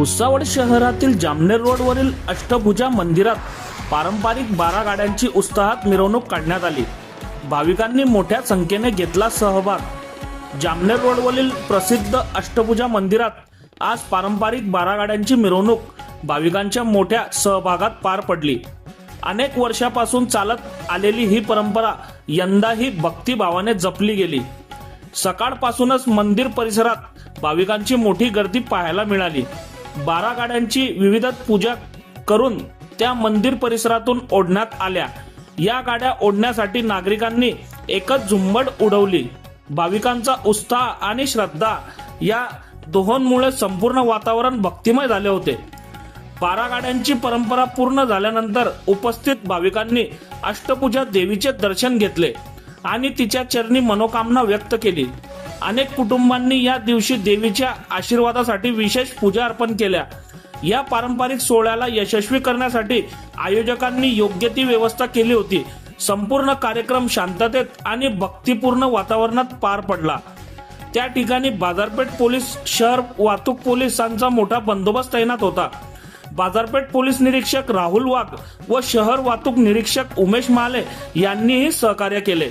भुसावळ शहरातील जामनेर रोडवरील अष्टभुजा मंदिरात पारंपरिक बारा गाड्यांची उत्साहात मिरवणूक काढण्यात आली. भाविकांनी मोठ्या संख्येने घेतला सहभाग. जामनेर रोडवरील प्रसिद्ध अष्टभुजा मंदिरात आज पारंपरिक बारा गाड्यांची मिरवणूक भाविकांच्या मोठ्या सहभागात पार पडली. अनेक वर्षापासून चालत आलेली ही परंपरा यंदाही भक्तिभावाने जपली गेली. सकाळपासूनच मंदिर परिसरात भाविकांची मोठी गर्दी पाहायला मिळाली. बारा गाड्यांची विविध पूजा करून त्या मंदिर परिसरातून ओढण्यात आल्या. या गाड्या ओढण्यासाठी नागरिकांनी एकच झुंबड उडवली. भाविकांचा उत्साह आणि श्रद्धा या दोहोंमुळे संपूर्ण वातावरण भक्तिमय झाले होते. बारा गाड्यांची परंपरा पूर्ण झाल्यानंतर उपस्थित भाविकांनी अष्टपूजा देवीचे दर्शन घेतले आणि तिच्या चरणी मनोकामना व्यक्त केली. अनेक कुटुंबांनी या दिवशी देवीच्या आशीर्वादासाठी विशेष पूजा अर्पण केल्या. या पारंपरिक सोहळ्याला यशस्वी करण्यासाठी आयोजकांनी योग्य ती व्यवस्था केली होती. संपूर्ण कार्यक्रम शांततेत आणि भक्तिपूर्ण वातावरणात पार पडला. त्या ठिकाणी बाजारपेठ पोलीस शहर वाहतूक पोलिसांचा मोठा बंदोबस्त तैनात होता. बाजारपेठ पोलीस निरीक्षक राहुल वाघ व शहर वाहतूक निरीक्षक उमेश माले यांनीही सहकार्य केले.